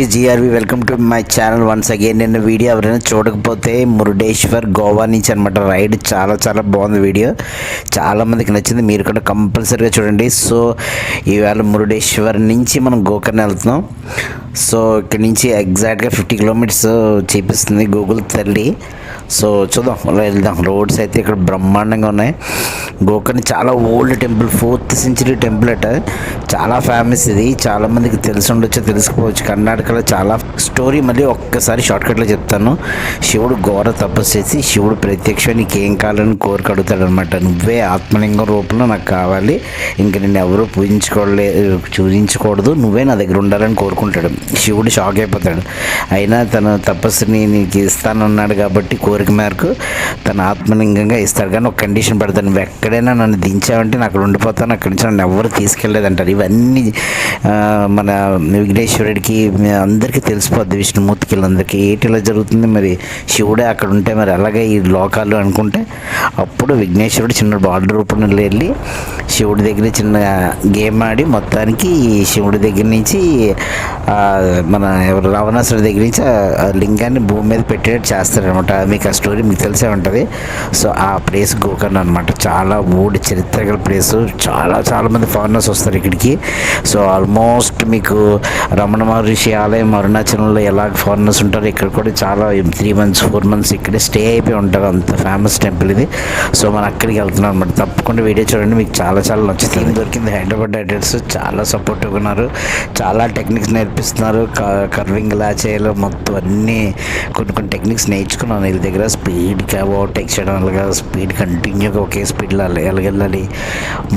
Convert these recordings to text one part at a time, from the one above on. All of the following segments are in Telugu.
Everyone this is GRV welcome to my channel once again నిన్న వీడియో ఎవరైనా చూడకపోతే మురుడేశ్వర్ గోవా నుంచి అనమాట రైడ్ చాలా చాలా బాగుంది వీడియో చాలామందికి నచ్చింది. మీరు కూడా కంపల్సరీగా చూడండి. సో ఈవేళ మురుడేశ్వర్ నుంచి మనం గోకర్ణ వెళ్తున్నాం. సో ఇక్కడ నుంచి ఎగ్జాక్ట్గా ఫిఫ్టీ కిలోమీటర్స్ చూపిస్తుంది గూగుల్ తల్లి. సో చూద్దాం అలా వెళ్దాం. రోడ్స్ అయితే ఇక్కడ బ్రహ్మాండంగా ఉన్నాయి. గోకర్ణ చాలా old temple fourth century temple అట. చాలా ఫేమస్ ఇది. చాలామందికి తెలిసి ఉండొచ్చు తెలుసుకోవచ్చు. కర్ణాటకలో చాలా స్టోరీ మళ్ళీ ఒక్కసారి షార్ట్కట్లో చెప్తాను. శివుడు ఘోర తపస్సు చేసి శివుడు ప్రత్యక్ష నీకేం కావాలని కోరిక అడుగుతాడనమాట నువ్వే ఆత్మలింగం రూపంలో నాకు కావాలి. ఇంక నేను ఎవరు పూజించుకోలే చూపించకూడదు నువ్వే నా దగ్గర ఉండాలని కోరుకుంటాడు. శివుడు షాక్ అయిపోతాడు. అయినా తన తపస్సుని నీకు ఇస్తానన్నాడు కాబట్టి కోరిక మేరకు తన ఆత్మలింగంగా ఇస్తాడు. కానీ ఒక కండిషన్ పెడతాను నువ్వు ఎక్కడైనా నన్ను దించావంటే నాకు అక్కడ ఉండిపోతాను. అక్కడి నుంచి నన్ను ఎవరు తీసుకెళ్ళలేదంటారు. ఇవన్నీ మన విఘ్నేశ్వరుడికి అందరికీ తెలిసిపోద్ది. విష్ణుమూర్తికి వీళ్ళందరికీ. ఏంటి జరుగుతుంది? మరి శివుడే అక్కడ ఉంటే మరి అలాగే ఈ లోకాలు అనుకుంటే అప్పుడు విఘ్నేశ్వరుడు చిన్న బార్డర్ రూపంలో వెళ్ళి శివుడి దగ్గర చిన్న గేమ్ ఆడి మొత్తానికి శివుడి దగ్గర నుంచి మన ఎవరు రావణాసుడి దగ్గర నుంచి ఆ ఆ లింగాన్ని భూమి మీద పెట్టేటట్టు చేస్తారనమాట మీకు ఆ స్టోరీ మీకు తెలిసే ఉంటుంది. సో ఆ ప్లేస్ గోకర్ణ అనమాట చాలా ఓడి చరిత్ర గల ప్లేస్. చాలా చాలామంది ఫారినర్స్ వస్తారు ఇక్కడికి. సో ఆల్మోస్ట్ మీకు రమణ మహర్షి ఆలయం అరుణాచలంలో ఎలా ఫారినర్స్ ఉంటారు ఇక్కడ కూడా చాలా త్రీ మంత్స్ ఫోర్ మంత్స్ ఇక్కడే స్టే అయిపోయి ఉంటారు. అంత ఫేమస్ టెంపుల్ ఇది. సో మనం అక్కడికి వెళ్తున్నాం అనమాట తప్పకుండా వీడియో చూడండి. మీకు చాలా చాలా నచ్చుతుంది. దొరికింది హైదరాబాద్ రైడర్స్ చాలా సపోర్టివ్గా ఉన్నారు. చాలా టెక్నిక్స్ నేర్పిస్తున్నారు. కర్వింగ్ ఎలా చేయాలో మొత్తం అన్నీ కొన్ని కొన్ని టెక్నిక్స్ నేర్చుకున్నాను వీళ్ళ దగ్గర. స్పీడ్గా ఓవర్టేక్ చేయడం అలాగా స్పీడ్ కంటిన్యూగా ఒకే స్పీడ్లో వెళ్ళగెళ్ళాలి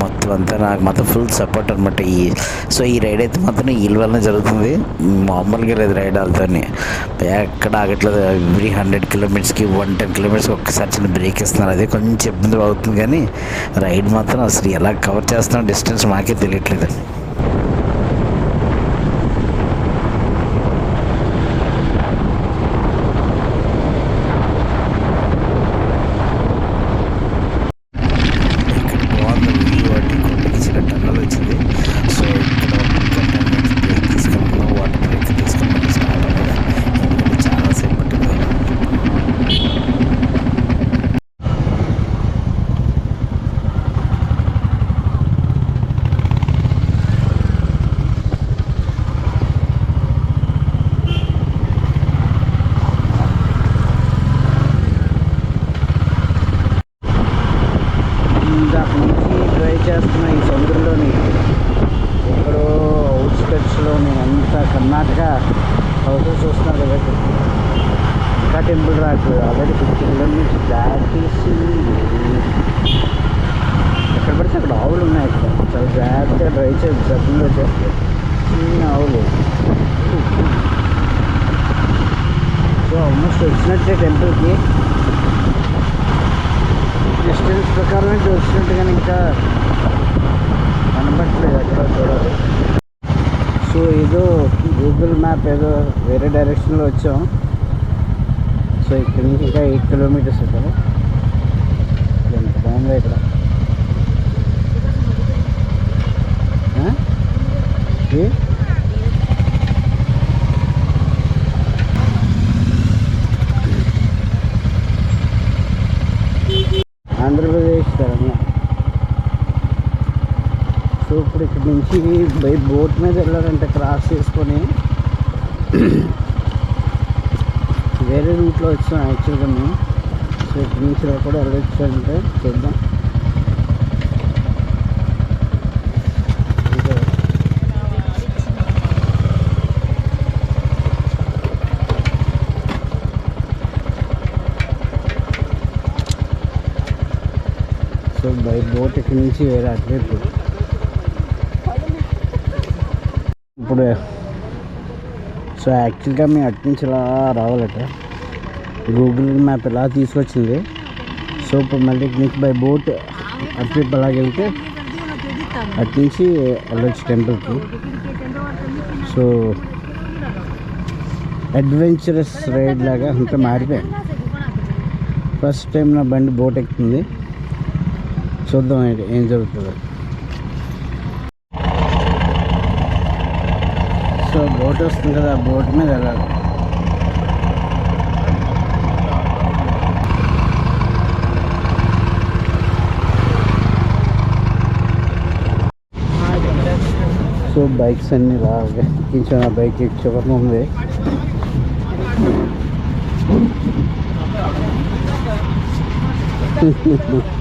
మొత్తం అంతా నాకు మాత్రం ఫుల్ సపోర్ట్ అనమాట ఈ సో ఈ రైడ్ అయితే మాత్రం వీళ్ళ వల్ల జరుగుతుంది. మామూలుగా లేదు రైడ్ వాళ్ళతోనే. ఎక్కడ ఆగట్లేదు. ఎవ్రీ హండ్రెడ్ కిలోమీటర్స్కి వన్ టెన్ కిలోమీటర్స్కి ఒక్కసారి చిన్న బ్రేక్ ఇస్తున్నారు. అదే కొంచెం ఇబ్బంది అవుతుంది కానీ రైడ్ మాత్రం అసలు ఎలా కవర్ చేస్తున్నాం డిస్టెన్స్ మాకే తెలియట్లేదు ఇక్కడ బాగుంది వ్యూ అటు కొండకి చిన్న టన్నల్ వచ్చింది సో ఇక్కడ ఒక్క టన్నల్ బ్రేక్ తీసుకున్నాం వాటర్ బ్రేక్ తీసుకున్నాం చాలా ఎందుకంటే చాలా సేపు పట్టింది ఇందాక నుంచి ట్రై చేస్తున్న ఈ సముద్రంలోని ఎక్కడో అవుట్స్కట్స్లోని అంతా కర్ణాటక హౌసెస్ చూస్తున్నారు కదా ఇక్కడ. ఇంకా టెంపుల్ రాకు ఆల్రెడీ ఫిఫ్టీ కిలోమీటర్స్ దాటేసి ఎక్కడ పడితే అక్కడ ఆవులు ఉన్నాయి ఇక్కడ చాలా జాగ్రత్తగా డ్రైవ్ చేయాలి సర్దులో చిన్న ఆవులు సో వచ్చినట్టే టెంపుల్కి. డిస్టెన్స్ ప్రకారం అయితే వచ్చినట్టుగానే ఇంకా కనపట్లేదు ఎక్కడ చూడాలి సో ఏదో గూగుల్ మ్యాప్ ఏదో వేరే డైరెక్షన్లో వచ్చాం. సో ఇక్కడ నుంచి ఇంకా ఎయిట్ కిలోమీటర్స్ ఇక్కడ. ఎంత బాగుందో ఇక్కడ. ఏ? ఆంధ్రప్రదేశ్ తెలంగాణ. సో ఇప్పుడు ఇక్కడ నుంచి బై బోట్ మీద వెళ్ళాలంటే క్రాస్ చేసుకొని వేరే రూట్లో వచ్చాం యాక్చువల్గా మేము. సో ఇక్కడ నుంచి కూడా వెళ్ళొచ్చు అంటే చూద్దాం ఇదో. బై బోట్ ఇక్కడి నుంచి వేరే అటువైపు. ఇప్పుడు. సో యాక్చువల్గా మేము అటు నుంచి ఇలా రావాలట. గూగుల్ మ్యాప్ ఇలా తీసుకొచ్చింది. సో ఇప్పుడు మళ్ళీ నుంచి బై బోట్ అటువైపు అలాగెళ్తే అటు నుంచి వెళ్ళొచ్చు టెంపుల్కి సో అడ్వెంచరస్ రైడ్ లాగా అంతా మారిపోయాను ఫస్ట్ టైం నా బండి బోట్ ఎక్కుతుంది. చూద్దాం ఏంటి ఏం జరుగుతుందో. సో బోట్ వస్తుంది కదా ఆ బోట్ మీద వెళ్ళాలి. సో బైక్స్ అన్ని రాగా ఎక్కించాను ఆ బైక్ చివరి ఉంది. మాన్సి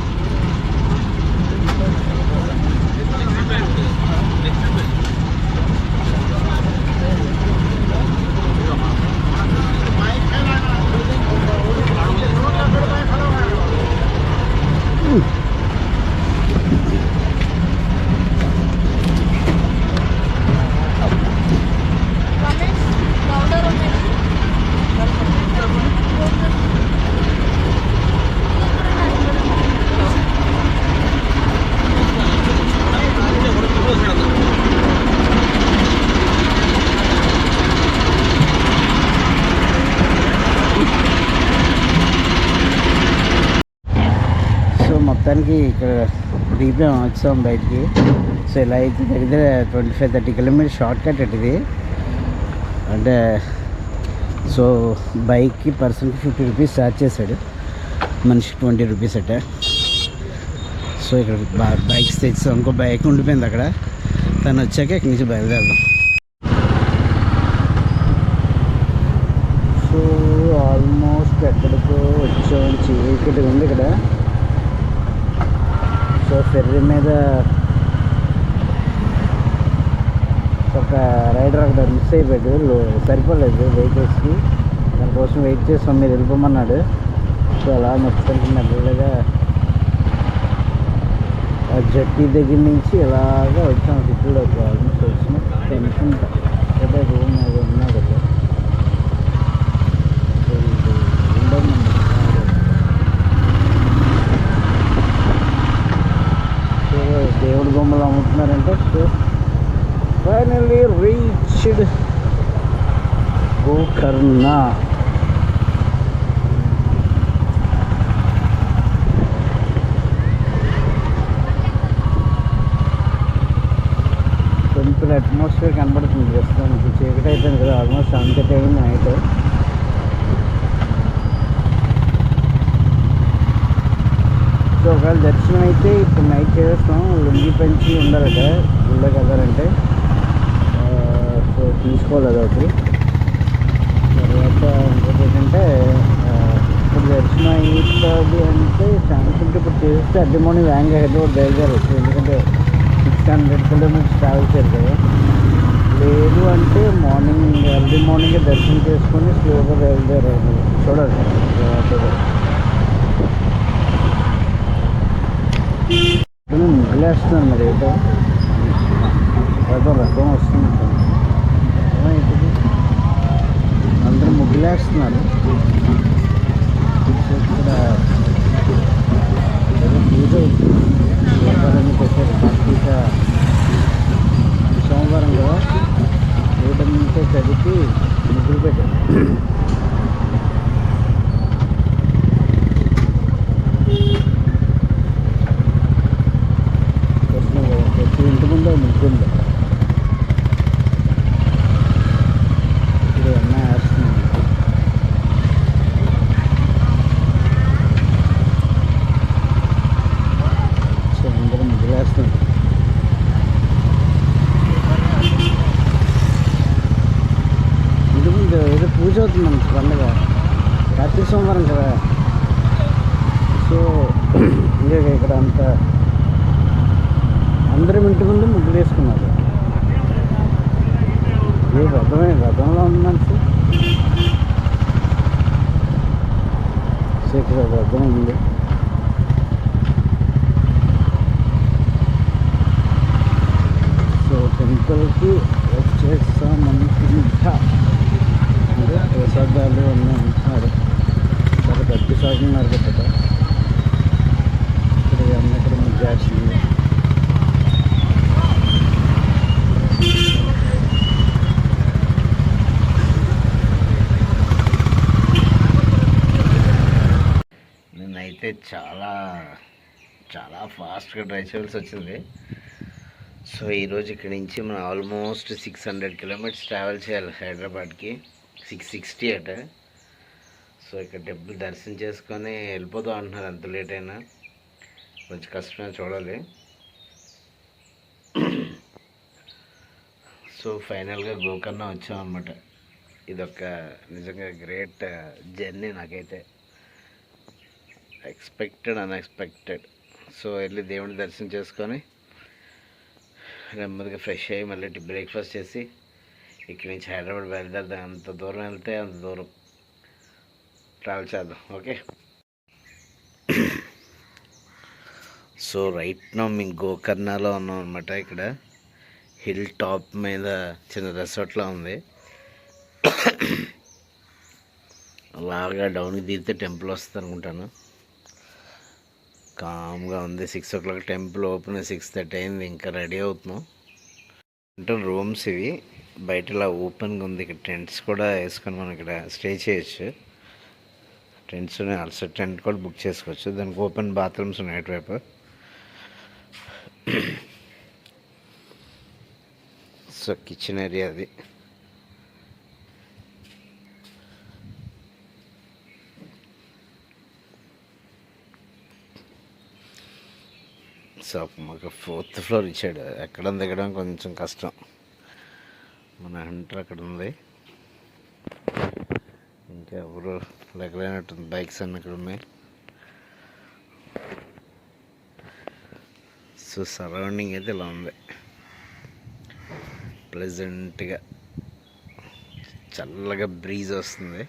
మొత్తానికి ఇక్కడ దిగిపోయాం వచ్చాం బయటికి. సో ఇలా అయితే దగ్గర twenty five thirty kilometre short cut at ఇది. అంటే సో బైక్కి పర్సన్కి ఫిఫ్టీ రూపీస్ ఛార్జ్ చేశాడు. మనిషికి ట్వంటీ రూపీస్ అట్ట సో ఇక్కడ బా- బైక్స్ తెచ్చాం ఇంకో బైక్ ఉండిపోయింది అక్కడ. తను వచ్చాక ఇక్కడి నుంచి బయలుదేరదాం. సో ఆల్మోస్ట్ ఎక్కడికో వచ్చాం చీకటి ఉంది ఇక్కడ. సో ఫెర్రీ మీద ఒక రైడర్ అక్కడ మిస్ అయిపోయాడు. సరిపోలేదు వెహికల్స్కి. దానికోసం వెయిట్ చేస్తాం. మీరు వెళ్ళిపోమన్నాడు. సో అలా మొత్తానికి మెల్లగా ఆ జట్టి దగ్గర నుంచి ఇలాగా వచ్చాం. సిటీలోకి ఆల్మోస్ట్ వచ్చిన టెన్షన్ రూమ్ ఏదో ఉన్నాడు కదా సో ఇది ఉండదు సో దేవుడి బొమ్మలు అమ్ముతున్నారంటే సో ఫైనల్లీ రీచ్డ్ ఉన్నా టెంపుల్ అట్మాస్ఫియర్ కనబడుతుంది. ప్రస్తుతానికి చీకటి అయిపోయింది కదా. ఆల్మోస్ట్ అంత టైం నైట్ సో ఒకవేళ దర్శనం అయితే ఇప్పుడు నైట్ చేస్తాం లుంగి పెంచి ఉండాలట. గుళ్ళకి వెళ్ళాలంటే సో తీసుకోవాలి అది ఒకటి ఇంకోటి ఏంటంటే ఆ, ఇప్పుడు దర్శనం అవుతుంది అంటే ఛాన్స్ ఉంటే ఇప్పుడు చూస్తే అర్లీ మార్నింగ్ వ్యాంగ్ హైదరాబాద్ బయలుదేరవచ్చు ఎందుకంటే సిక్స్ హండ్రెడ్ కిలోమీటర్స్ ట్రావెల్ చేయాలి లేదు అంటే మార్నింగ్ ఎర్లీ మార్నింగ్ దర్శనం చేసుకొని స్లోగా బయలుదేరారు చూడండి మిగిలేస్తున్నాను మరి ఏదో. ఏదో రకం వస్తుంది. అందరూ ముగ్గులేస్తున్నారు ఇక్కడ వ్యాపారాన్ని పెట్టారు కార్తీక సోమవారం కదా నుంచే చదివి ముగ్గులు పెట్టారు వస్తున్నాం కదా ప్రతి ఇంటి ముందు ముగ్గు ఉంది ఇప్పుడు అమ్మాయి వేస్తున్నాం సో అందరం ముగ్గులు వేస్తున్నాం ఇంటి ముందు ఏదో పూజ అవుతుంది మనకి పండుగ కార్తీక సోమవారం కదా సో ఇంకా ఇక్కడ అంతా అందరం ఇంటి ముందు ముగ్గులు వేసుకున్నారు ఏ రథమే రథంలో ఉంది మనిషి సో ఇక్కడ రథం ఉంది సో టెంపుల్కి వచ్చేసాం అంటే ప్రసాదాలు అన్నీ అంటున్నారు చాలా పెద్ద షాప్ ఉన్నారు కదా ఇక్కడ అన్నీ ఇక్కడ ముగ్గేస్తుంది అయితే చాలా చాలా ఫాస్ట్గా డ్రైవ్ చేయాల్సి వచ్చింది. సో ఈరోజు ఇక్కడి నుంచి మనం almost six hundred kilometres travel చేయాలి హైదరాబాద్కి. సిక్స్ సిక్స్టీ అట. సో ఇక్కడ టెంపుల్ దర్శనం చేసుకొని వెళ్ళిపోతాం అంటున్నారు. అంత లేట్ అయినా. కొంచెం కష్టమే చూడాలి. సో ఫైనల్గా గోకర్ణ వచ్చాం అనమాట ఇదొక నిజంగా గ్రేట్ జర్నీ uh, నాకైతే. ఎక్స్పెక్టెడ్ అన్ఎక్స్పెక్టెడ్ సో వెళ్ళి దేవుని దర్శనం చేసుకొని నెమ్మదిగా ఫ్రెష్ అయ్యి మళ్ళీ బ్రేక్ఫాస్ట్ చేసి ఇక్కడి నుంచి హైదరాబాద్ బయలుదేరదాం. అంత దూరం వెళ్తే అంత దూరం. ట్రావెల్ చేద్దాం. ఓకే సో రైట్ నా మేము గోకర్ణలో ఉన్నాం అనమాట ఇక్కడ. హిల్ టాప్ మీద చిన్న రెసార్ట్లో ఉంది. అలాగా డౌన్కి దిగితే టెంపుల్ వస్తుంది అనుకుంటాను. కామ్గా ఉంది. Six o'clock temple open six thirty అయింది. ఇంకా రెడీ అవుతున్నాం. అంటే రూమ్స్ ఇవి. బయట ఇలా ఓపెన్గా ఉంది. ఇక్కడ టెంట్స్ కూడా వేసుకొని మనం ఇక్కడ స్టే చేయొచ్చు. టెంట్స్ ఉన్నాయి. ఆల్సో టెంట్ కూడా బుక్ చేసుకోవచ్చు. దానికి ఓపెన్ బాత్రూమ్స్ ఉన్నాయి అటువైపు. సో కిచెన్ ఏరియా అది. షాప్ మాకు ఫోర్త్ ఫ్లోర్ ఇచ్చాడు. ఎక్కడ దిగడం కొంచెం కష్టం. మన హంటర్ అక్కడ ఉంది. ఇంకా ఎవరు లెగలేనట్టుంది బైక్స్ అన్నీ అక్కడ ఉన్నాయి. సో సరౌండింగ్ అయితే ఇలా ఉంది. ప్లెజెంట్గా చల్లగా బ్రీజ్ వస్తుంది.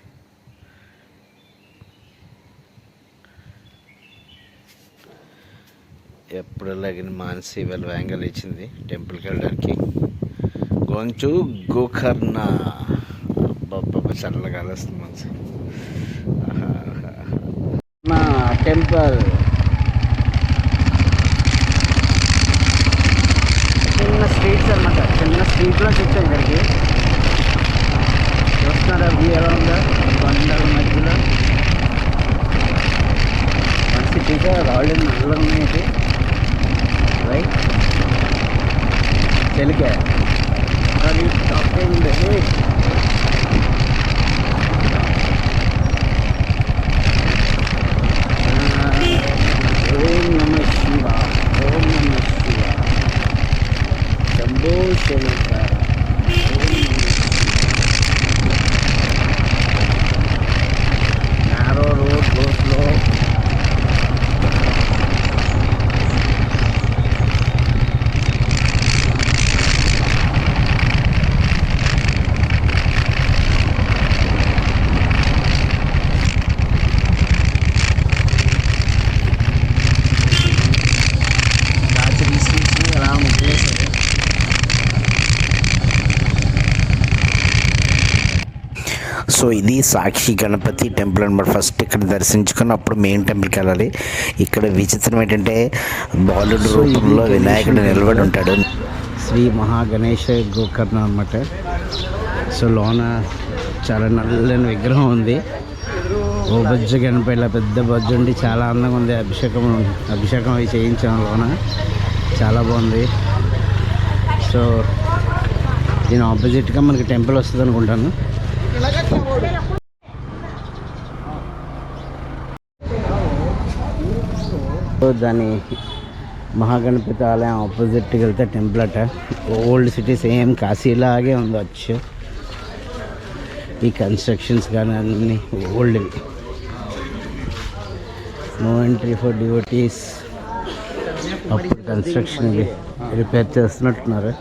ఎప్పుడు అలాగే మానసి ఇవాళ వ్యాంగల్ ఇచ్చింది టెంపుల్కి వెళ్ళడానికి. గొంచు గోకర్ణ. అబ్బాబ్బా చల్లగా వస్తుంది మనసు. మా టెంపుల్. చిన్న స్ట్రీట్స్ అనమాట చిన్న స్ట్రీట్లో వచ్చాం ఇక్కడికి. చూస్తున్నారా? వ్యూ ఎలా ఉందో? కొండల మధ్యలో. మంచి సిటీగా రాళ్ళు నల్లగా ఉన్నాయి రైట్ చెలికే అది టాప్ ఉంది ఓం సో ఇది సాక్షి గణపతి టెంపుల్ అనమాట ఫస్ట్ ఇక్కడ దర్శించుకుని అప్పుడు మెయిన్ టెంపుల్కి వెళ్ళాలి. ఇక్కడ విచిత్రం ఏంటంటే బాలుడు రూపంలో వినాయకుడు నిలబడి ఉంటాడు. శ్రీ మహాగణేష గోకర్ణ అనమాట సో లోన చాలా నల్లని విగ్రహం ఉంది. ఓ బొజ్జ గణపతి ఇలా పెద్ద బొజ్జ ఉండి చాలా అందంగా ఉంది. అభిషేకం అభిషేకం అవి చేయించాం లోన. చాలా బాగుంది. సో దీని ఆపోజిట్గా మనకి టెంపుల్ వస్తుంది అనుకుంటాను దాని మహాగణపతి ఆలయం ఆపోజిట్కి వెళ్తే టెంపుల్ అట. ఓల్డ్ సిటీ సేమ్ కాశీలాగే ఉండొచ్చు ఈ కన్స్ట్రక్షన్స్ కానీ అన్నీ ఓల్డ్వి నో ఎంట్రీ ఫర్ డివోటీస్ అప్పుడు కన్స్ట్రక్షన్ రిపేర్ చేస్తున్నట్టున్నారు.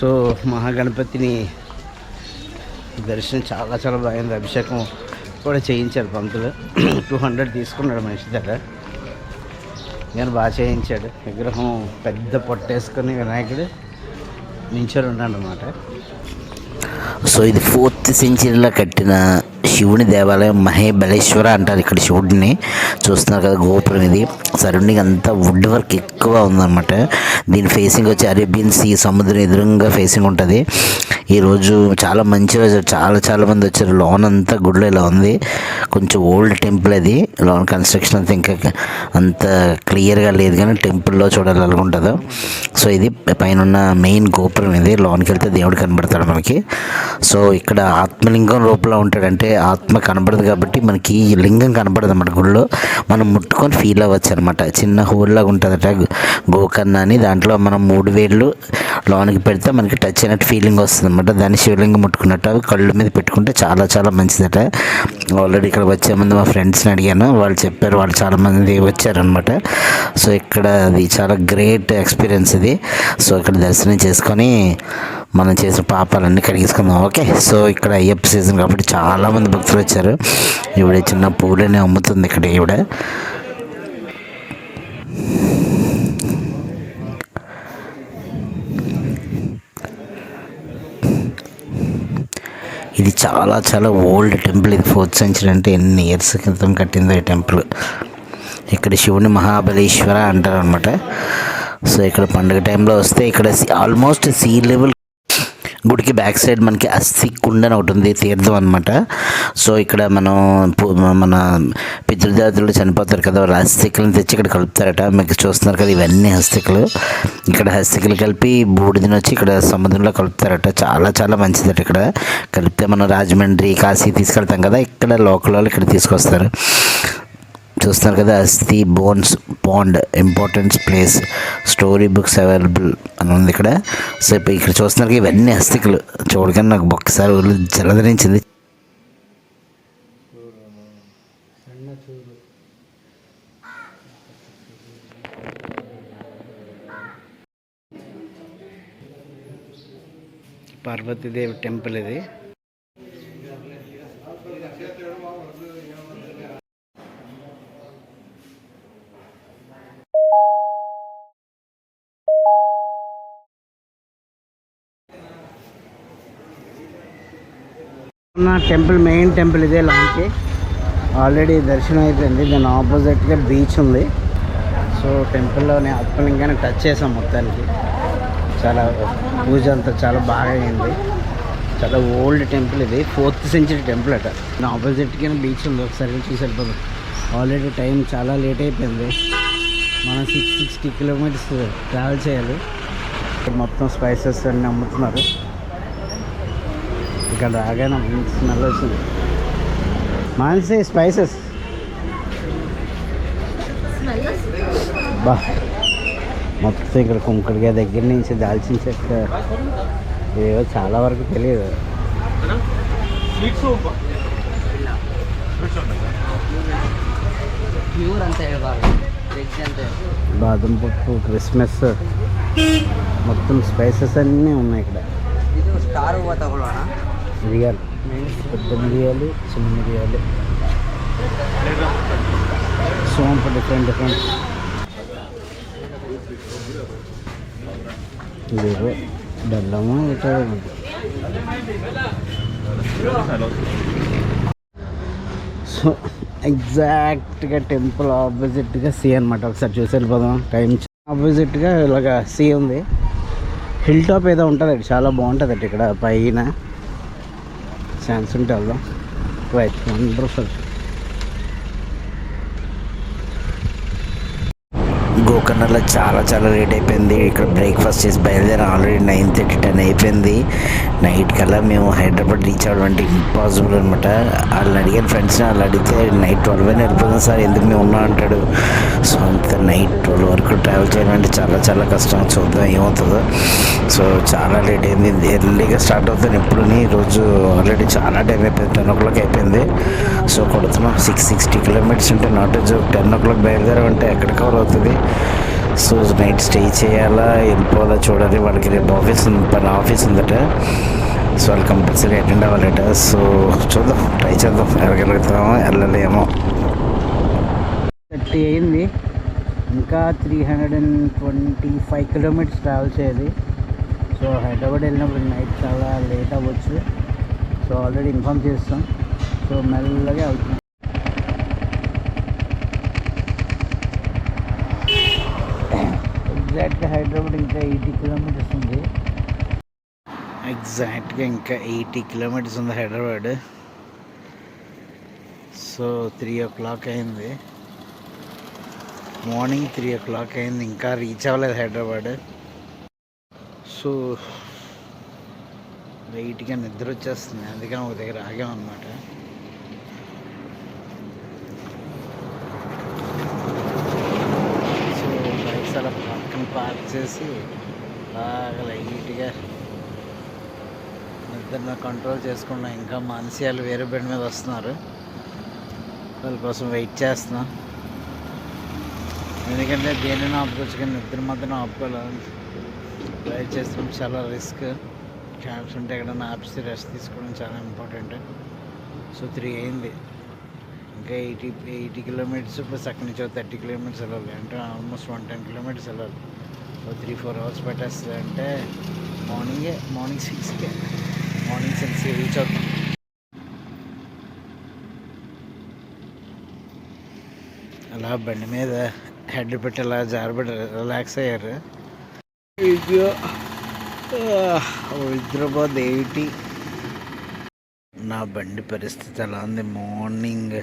సో మహాగణపతిని దర్శనం చాలా చాలా బాగుంది. అభిషేకం కూడా చేయించారు పంతులు. టూ హండ్రెడ్ తీసుకున్నాడు మనిషి దగ్గర. నేను బాగా చేయించాడు. విగ్రహం పెద్ద పొట్టేసుకుని వినాయకుడు నించొని ఉన్నాడు అనమాట సో ఇది ఫోర్త్ సెంచరీలో కట్టిన శివుని దేవాలయం మహేబలేశ్వర అంటారు ఇక్కడ శివుడిని. చూస్తున్నారు కదా గోపురం ఇది. సరౌండింగ్ అంతా వుడ్ వర్క్ ఎక్కువ ఉందన్నమాట. దీని ఫేసింగ్ వచ్చి అరేబియన్ సీ సముద్రం ఎదురుగా ఫేసింగ్ ఉంటుంది. ఈరోజు చాలా మంచి రోజు. చాలా చాలా మంది వచ్చారు. లోన్ అంతా గుడిలో ఇలా ఉంది. కొంచెం ఓల్డ్ టెంపుల్ అది. లోన్ కన్స్ట్రక్షన్ అంతా ఇంకా అంత క్లియర్గా లేదు కానీ టెంపుల్లో చూడాలి ఎలా సో ఇది పైన ఉన్న మెయిన్ గోపురం ఇది. లోన్కి వెళ్తే దేవుడు కనబడతాడు మనకి. సో ఇక్కడ ఆత్మలింగం రూపంలో ఉంటాడు అంటే ఆత్మ కనబడదు కాబట్టి మనకి ఈ లింగం కనబడదు అన్నమాట గుడిలో మనం ముట్టుకొని ఫీల్ అవ్వచ్చు అనమాట చిన్న హోల్లాగా ఉంటుందట గోకర్ణ అని. దాంట్లో మనం మూడు వేళ్ళు లోనికి పెడితే మనకి టచ్ అయినట్టు ఫీలింగ్ వస్తుంది అనమాట దాన్ని శివలింగం ముట్టుకున్నట్టు. అవి కళ్ళు మీద పెట్టుకుంటే చాలా చాలా మంచిదట. ఆల్రెడీ ఇక్కడ వచ్చే ముందు మా ఫ్రెండ్స్ని అడిగాను. వాళ్ళు చెప్పారు. వాళ్ళు చాలామంది వచ్చారనమాట సో ఇక్కడ అది చాలా గ్రేట్ ఎక్స్పీరియన్స్ ఇది. సో ఇక్కడ దర్శనం చేసుకొని మనం చేసిన పాపాలన్నీ కడిగేసుకుందాం ఓకే? సో ఇక్కడ అయ్యప్ప సీజన్ కాబట్టి చాలామంది భక్తులు వచ్చారు. ఈవిడ చిన్న పూలనే అమ్ముతుంది ఇక్కడ ఈవిడ. ఇది చాలా చాలా ఓల్డ్ టెంపుల్. ఇది ఫోర్త్ సెంచరీ అంటే ఎన్ని ఇయర్స్ క్రితం కట్టిందో ఈ టెంపుల్. ఇక్కడ శివుని మహాబలేశ్వర అంటారు అనమాట సో ఇక్కడ పండుగ టైంలో వస్తే ఇక్కడ ఆల్మోస్ట్ సీ లెవెల్ గుడికి బ్యాక్ సైడ్ మనకి అస్థి కుండ అని ఒకటి ఉంది తీర్థం అనమాట సో ఇక్కడ మనం మన పితృదేవతలు చనిపోతారు కదా వాళ్ళ అస్థికలను తెచ్చి ఇక్కడ కలుపుతారట. మీకు చూస్తున్నారు కదా ఇవన్నీ హస్తికలు ఇక్కడ హస్తికలు కలిపి బూడిదని వచ్చి ఇక్కడ సముద్రంలో కలుపుతారట. చాలా చాలా మంచిదట ఇక్కడ. కలిపితే మనం రాజమండ్రి కాశీ తీసుకెళ్తాం కదా ఇక్కడ లోకల్ వాళ్ళు ఇక్కడ తీసుకొస్తారు. చూస్తున్నారు కదా అస్థి bones pond importance place story books available అని ఉంది ఇక్కడ. సో ఇప్పుడు ఇక్కడ చూస్తున్నారు ఇవన్నీ అస్థికలు చూడగానే నాకు ఒక్కసారి ఒళ్ళు జలధరించింది. పార్వతీదేవి టెంపుల్ ఇది. ఉన్న టెంపుల్ మెయిన్ టెంపుల్ ఇదే లాంటి ఆల్రెడీ దర్శనం అయిపోయింది. దాని ఆపోజిట్గా బీచ్ ఉంది. సో టెంపుల్లోనే ఇంకా టచ్ చేసాం మొత్తానికి. చాలా పూజ అంతా చాలా బాగా అయింది. చాలా ఓల్డ్ టెంపుల్ ఇది. ఫోర్త్ సెంచరీ టెంపుల్ అట. దాని ఆపోజిట్గా బీచ్ ఉంది. ఒకసారి చూసి వెళ్ళిపోదాం. ఆల్రెడీ టైం చాలా లేట్ అయిపోయింది. మనం సిక్స్ సిక్స్టీ కిలోమీటర్స్ ట్రావెల్ చేయాలి. మొత్తం స్పైసెస్ అన్నీ అమ్ముతున్నారు. ఇక్కడ రాగానే మంచి స్మెల్ వస్తుంది. మంచి స్పైసెస్. బా. మొత్తం ఇక్కడ కుంకుడుగా దగ్గర నుంచి దాల్చిన చెక్క. ఏదో చాలా వరకు తెలియదు. బాదం పప్పు క్రిస్మస్. మొత్తం స్పైసెస్ అన్నీ ఉన్నాయి ఇక్కడ. స్టార్ మిరియాలు పెద్ద మిరియాలు చిన్న మిరియాలు సోంపు డిఫరెంట్ డిఫరెంట్. ఇదేదో బెల్లము ఇటో సో ఎగ్జాక్ట్గా టెంపుల్ ఆపోజిట్గా సీ అనమాట ఒకసారి చూసి వెళ్ళిపోదాం. టైం ఆపోజిట్గా ఇలాగ సీ ఉంది. హిల్ టాప్ ఏదో ఉంటుంది చాలా బాగుంటుంది అటు ఇక్కడ పైన. ఛాన్స్ ఉంటే వెళ్దాం. రైట్ వండర్ఫుల్ గోకర్ణలో చాలా చాలా లేట్ అయిపోయింది. ఇక్కడ బ్రేక్ఫాస్ట్ చేసి బయలుదేరి. ఆల్రెడీ నైన్ థర్టీ టెన్ అయిపోయింది. నైట్ కల్లా మేము హైదరాబాద్ రీచ్ అవ్వడం అంటే ఇంపాసిబుల్ అనమాట వాళ్ళని అడిగాను ఫ్రెండ్స్ని వాళ్ళు అడిగితే నైట్ ట్వెల్వ్ అయినా వెళ్ళిపోతాం సార్ ఎందుకు మేము ఉన్నా అంటాడు. సో అంత నైట్ ట్వెల్వ్ వరకు ట్రావెల్ చేయడం అంటే చాలా చాలా కష్టం చూద్దాం ఏమవుతుందో. సో చాలా లేట్ అయింది ఎర్లీగా స్టార్ట్ అవుతాను ఎప్పుడు రోజు ఆల్రెడీ చాలా టైం అయిపోయింది టెన్ ఓ క్లాక్ అయిపోయింది. సో కొడుతున్నాం సిక్స్ సిక్స్టీ కిలోమీటర్స్ ఉంటే not joke ten o'clock బయలుదేరామంటే ఎక్కడ కవర్ అవుతుంది? సో నైట్ స్టే చేయాలా వెళ్ళిపోవాలా చూడాలి. వాళ్ళకి రేపు ఆఫీస్ ఉంది. పని ఆఫీస్ ఉందట. సో వాళ్ళు కంపల్సరీ అటెండ్ అవ్వాలట. సో చూద్దాం. ట్రై చేద్దాం. ఎక్కడికెళ్తామో వెళ్ళలేమో. థర్టీ అయింది. ఇంకా three hundred and twenty five kilometres travel చేయాలి. సో హైదరాబాద్ వెళ్ళినప్పుడు నైట్ చాలా లేట్ అవ్వచ్చు. సో ఆల్రెడీ ఇన్ఫామ్ చేస్తాం. సో మెల్లగా వెళ్తున్నాం. ఎగ్జాక్ట్గా హైదరాబాద్ ఇంకా ఎయిటీ కిలోమీటర్స్ ఉంది. ఎగ్జాక్ట్గా ఇంకా ఎయిటీ కిలోమీటర్స్ ఉంది Hyderabad. So three o'clock అయింది. మార్నింగ్ త్రీ ఓ క్లాక్ అయింది. ఇంకా రీచ్ అవ్వలేదు హైదరాబాద్. సో లైట్గా నిద్ర వచ్చేస్తుంది. అందుకని ఒక దగ్గర ఆగామన్నమాట సో బైక్స్ అలా పక్కన పార్క్ చేసి బాగా లైట్గా నిద్రను కంట్రోల్ చేసుకున్నా ఇంకా మానసియాలు వేరే బెడ్ మీద వస్తున్నారు. వాళ్ళ కోసం వెయిట్ చేస్తున్నాం. ఎందుకంటే దేనిని ఆపుకోవచ్చు కానీ నిద్ర మాత్రం ఆపుకోలేదు డ్రైవ్ చేస్తాం చాలా రిస్క్. క్యాబ్స్ ఉంటే ఎక్కడైనా ఆపిస్తే రెస్ట్ తీసుకోవడం చాలా ఇంపార్టెంట్. సో త్రీ అయింది. ఇంకా ఎయిటీ ఎయిటీ కిలోమీటర్స్ ప్లస్ అక్కడి నుంచి థర్టీ కిలోమీటర్స్ వెళ్ళాలి. అంటే ఆల్మోస్ట్ వన్ టెన్ కిలోమీటర్స్ వెళ్ళాలి. త్రీ ఫోర్ అవర్స్ పెట్టేస్తుంది అంటే మార్నింగే మార్నింగ్ సిక్స్కే మార్నింగ్ సిక్స్కి రీచ్ అవుతాం. అలా బండి మీద హెడ్ పెట్టి అలా జారబడి రిలాక్స్ అయ్యారు. అయ్యో. హైదరాబాద్ ఎయిటీ నా బండి పరిస్థితి ఎలా ఉంది? మార్నింగ్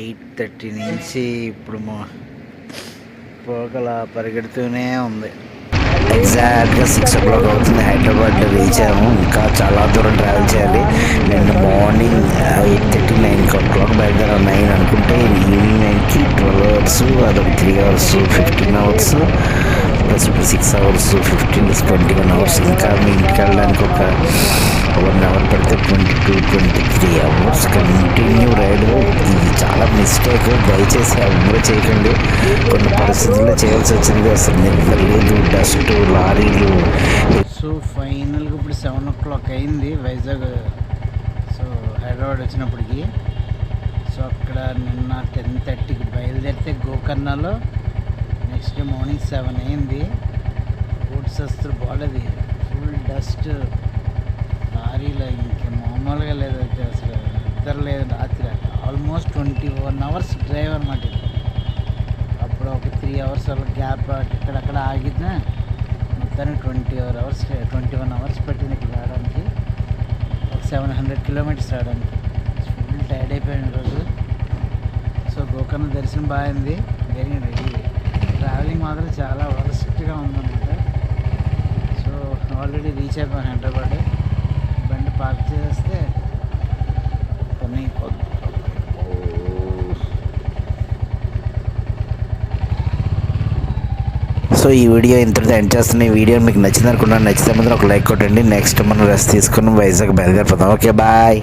ఎయిట్ థర్టీ నుంచి ఇప్పుడు మా పోకలా పరిగెడుతూనే ఉంది. ఎగ్జాక్ట్గా సిక్స్ ఓ క్లాక్ అవుతుంది. హైదరాబాద్ రీచాము ఇంకా చాలా దూరం ట్రావెల్ చేయాలి. నేను morning eight thirty nine o'clock బయలుదేరా. Nine అనుకుంటే ఈవినింగ్ నైన్కి ట్వెల్వ్ అవర్స్ అదొక three hours fifteen hours plus six hours fifteen twenty one hours ఇంకా మీ ఇంటికి వెళ్ళడానికి ఒక వన్ అవర్ పడితే twenty two twenty three hours continue ride ఇది చాలా మిస్టేక్ దయచేసి ఎవరు చేయకండి. కొన్ని పరిస్థితుల్లో చేయాల్సి వచ్చింది. అసలు నిద్ర లేదు డస్ట్ లారీలు. సో ఫైనల్గా ఇప్పుడు సెవెన్ ఓ క్లాక్ అయింది. వైజాగ్ సో హైదరాబాద్ వచ్చినప్పటికి. సో అక్కడ నిన్న టెన్ థర్టీకి బయలుదేరితే గోకర్ణలో నెక్స్ట్ డే మార్నింగ్ సెవెన్ అయింది రోడ్స్ వస్తే బాగాలేదు ఫుల్ డస్ట్ లారీలో ఇంక మామూలుగా లేదు అయితే అసలు నిద్ర లేదు రాత్రి almost twenty one hours drive అనమాట ఇది. అప్పుడు ఒక త్రీ అవర్స్ అలా గ్యాప్ ఇక్కడక్కడ ఆగినా మొత్తానికి twenty four hours twenty one hours పట్టింది ఇక్కడ రావడానికి. ఒక సెవెన్ హండ్రెడ్ కిలోమీటర్స్ రావడానికి. ఫుల్ టైర్డ్ అయిపోయాను ఈరోజు సో గోకర్ణ దర్శనం బాగుంది. వెరీ రెడీ ట్రావెలింగ్ మాత్రం చాలా వరస్ట్గా ఉందన్నమాట. సో ఆల్రెడీ రీచ్ అయిపోయాను హైదరాబాద్. బండి పార్క్ చేస్తే కొన్ని సో ఈ వీడియో ఇంతటితో ఎండ్ చేస్తున్న. ఈ వీడియో మీకు నచ్చింది అనుకున్నాను నచ్చితే మాత్రం ఒక లైక్ కొట్టండి. నెక్స్ట్ మనం రెస్ట్ తీసుకుని వైజాగ్ బయలుదేరిపోతాం ఓకే బాయ్.